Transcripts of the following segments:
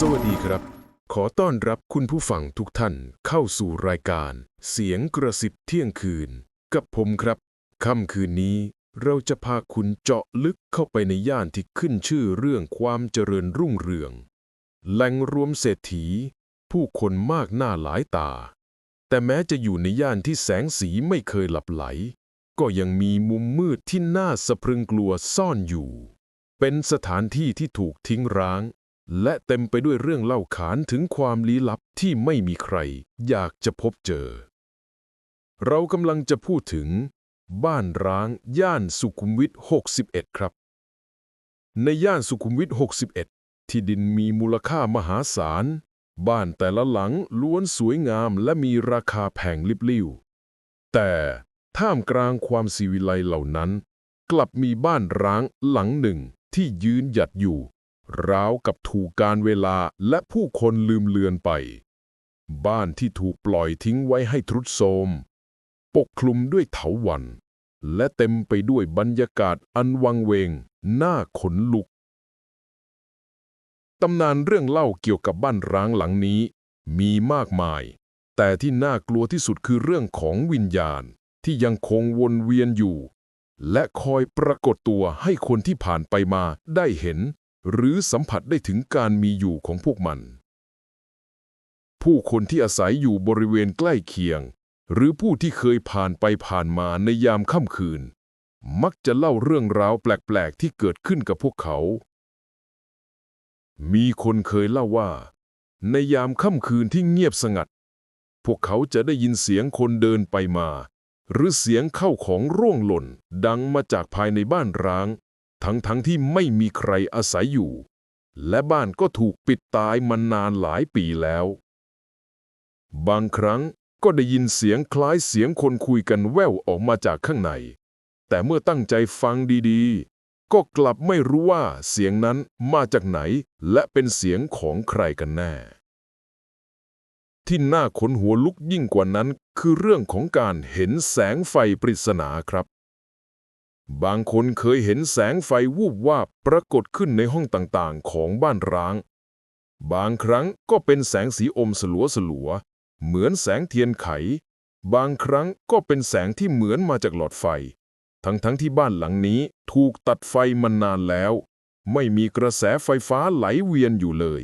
สวัสดีครับ ขอต้อนรับคุณผู้ฟังทุกท่านเข้าสู่รายการ เสียงกระซิบเที่ยงคืน กับผมครับ ค่ำคืนนี้เราจะพาคุณเจาะลึกเข้าไปในย่านที่ขึ้นชื่อเรื่องความเจริญรุ่งเรือง แหล่งรวมเศรษฐี ผู้คนมากหน้าหลายตา แต่แม้จะอยู่ในย่านที่แสงสีไม่เคยหลับไหล ก็ยังมีมุมมืดที่น่าสะพรึงกลัวซ่อนอยู่ เป็นสถานที่ที่ถูกทิ้งร้าง และเต็มไปด้วยเรื่องเล่าขานถึงความลี้ลับที่ไม่มีใคร อยากจะพบเจอ เรากำลังจะพูดถึง บ้านร้างย่านสุขุมวิท 61 ครับ ในย่านสุขุมวิท 61 ที่ดินมีมูลค่ามหาศาล บ้านแต่ละหลังล้วนสวยงามและมีราคาแพงลิบลิ่ว แต่ท่ามกลางความสีวิไลเหล่านั้น กลับมีบ้านร้างหลังหนึ่งที่ยืนหยัดอยู่ ราวกับถูกการเวลาและผู้คนลืมเลือนไป บ้านที่ถูกปล่อยทิ้งไว้ให้ทรุดโทรม ปกคลุมด้วยเถาวัลย์และเต็มไปด้วยบรรยากาศอันวังเวงน่าขนลุก ตำนานเรื่องเล่าเกี่ยวกับบ้านร้างหลังนี้ มีมากมาย แต่ที่น่ากลัวที่สุดคือเรื่องของวิญญาณที่ยังคงวนเวียนอยู่ และคอยปรากฏตัวให้คนที่ผ่านไปมาได้เห็น หรือสัมผัสได้ถึงการมีอยู่ของพวกมัน ผู้คนที่อาศัยอยู่บริเวณใกล้เคียง หรือผู้ที่เคยผ่านไปผ่านมาในยามค่ำคืน มักจะเล่าเรื่องราวแปลกๆที่เกิดขึ้นกับพวกเขา มีคนเคยเล่าว่า ในยามค่ำคืนที่เงียบสงัด พวกเขาจะได้ยินเสียงคนเดินไปมา หรือเสียงเข้าของร่วงหล่นดังมาจากภายในบ้านร้าง ทั้งๆทที่ไม่มีใครอาศัยอยู่ และบ้านก็ถูกปิดตายมานานหลายปีแล้ว บางครั้งก็ได้ยินเสียงคล้ายเสียงคนคุยกันแว่วออกมาจากข้างใน แต่เมื่อตั้งใจฟังดีๆ ก็กลับไม่รู้ว่าเสียงนั้นมาจากไหนและเป็นเสียงของใครกันแน่ ที่น่าขนหัวลุกยิ่งกว่านั้นคือเรื่องของการเห็นแสงไฟปริศนาครับ บางคนเคยเห็นแสงไฟวูบวาบปรากฏขึ้นในห้องต่างๆ ของบ้านร้าง บางครั้งก็เป็นแสงสีอมสลัวสลัวๆเหมือนแสงเทียนไข บางครั้งก็เป็นแสงที่เหมือนมาจากหลอดไฟ ทั้งๆทที่บ้านหลังนี้ถูกตัดไฟมานานแล้ว ไม่มีกระแสไฟฟ้าไหลเวียนอยู่เลย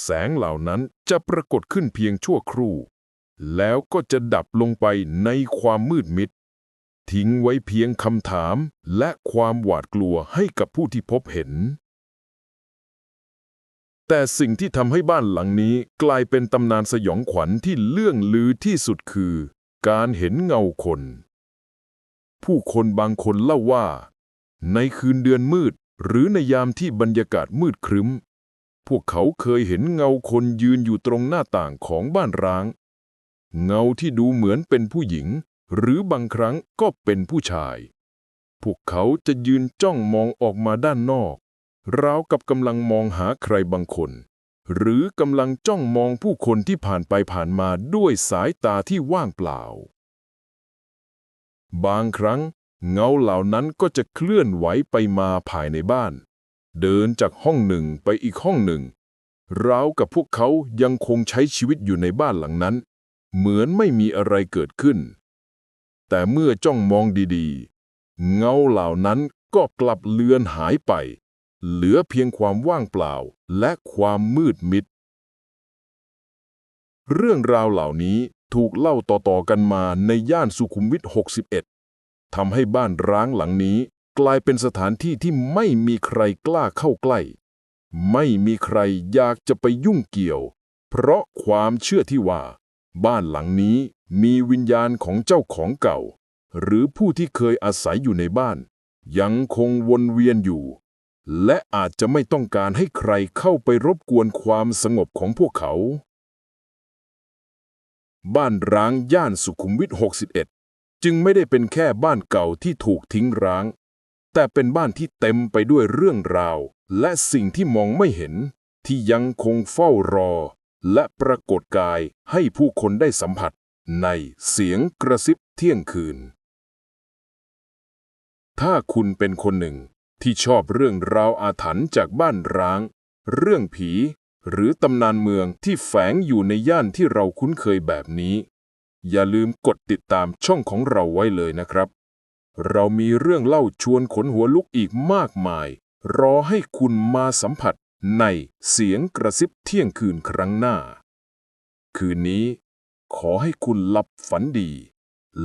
แสงเหล่านั้นจะปรากฏขึ้นเพียงชั่วครู่ แล้วก็จะดับลงไปในความมืดมิด ทิ้งไว้เพียงคำถามและความหวาดกลัวให้กับผู้ที่พบเห็น แต่สิ่งที่ทำให้บ้านหลังนี้กลายเป็นตำนานสยองขวัญที่เลื่องลือที่สุดคือ การเห็นเงาคน ผู้คนบางคนเล่าว่า ในคืนเดือนมืด หรือในยามที่บรรยากาศมืดครึ้ม พวกเขาเคยเห็นเงาคนยืนอยู่ตรงหน้าต่างของบ้านร้าง เงาที่ดูเหมือนเป็นผู้หญิง หรือบางครั้งก็เป็นผู้ชาย พวกเขาจะยืนจ้องมองออกมาด้านนอก ราวกับกำลังมองหาใครบางคน หรือกำลังจ้องมองผู้คนที่ผ่านไปผ่านมาด้วยสายตาที่ว่างเปล่า บางครั้ง เงาเหล่านั้นก็จะเคลื่อนไหวไปมาภายในบ้าน เดินจากห้องหนึ่งไปอีกห้องหนึ่งราวกับพวกเขายังคงใช้ชีวิตอยู่ในบ้านหลังนั้น เหมือนไม่มีอะไรเกิดขึ้น แต่เมื่อจ้องมองดีๆ เงาเหล่านั้นก็กลับเลือนหายไป เหลือเพียงความว่างเปล่าและความมืดมิด เรื่องราวเหล่านี้ถูกเล่าต่อๆกันมาในย่านสุขุมวิท 61 ทำให้บ้านร้างหลังนี้กลายเป็นสถานที่ที่ไม่มีใครกล้าเข้าใกล้ ไม่มีใครอยากจะไปยุ่งเกี่ยว เพราะความเชื่อที่ว่า บ้านหลังนี้ มีวิญญาณของเจ้าของเก่า หรือผู้ที่เคยอาศัยอยู่ในบ้าน ยังคงวนเวียนอยู่ และอาจจะไม่ต้องการให้ใครเข้าไปรบกวนความสงบของพวกเขา บ้านร้างย่านสุขุมวิท 61 จึงไม่ได้เป็นแค่บ้านเก่าที่ถูกทิ้งร้าง แต่เป็นบ้านที่เต็มไปด้วยเรื่องราว และสิ่งที่มองไม่เห็น ที่ยังคงเฝ้ารอ และปรากฏกายให้ผู้คนได้สัมผัส ในเสียงกระซิบเที่ยงคืน ถ้าคุณเป็นคนหนึ่งที่ชอบเรื่องราวอาถรรพ์จากบ้านร้าง เรื่องผี หรือตำนานเมืองที่แฝงอยู่ในย่านที่เราคุ้นเคยแบบนี้ อย่าลืมกดติดตามช่องของเราไว้เลยนะครับ เรามีเรื่องเล่าชวนขนหัวลุกอีกมากมาย รอให้คุณมาสัมผัสในเสียงกระซิบเที่ยงคืนครั้งหน้า คืนนี้ ขอให้คุณหลับฝันดี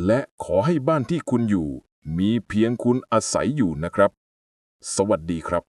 และขอให้บ้านที่คุณอยู่ มีเพียงคุณอาศัยอยู่นะครับ สวัสดีครับ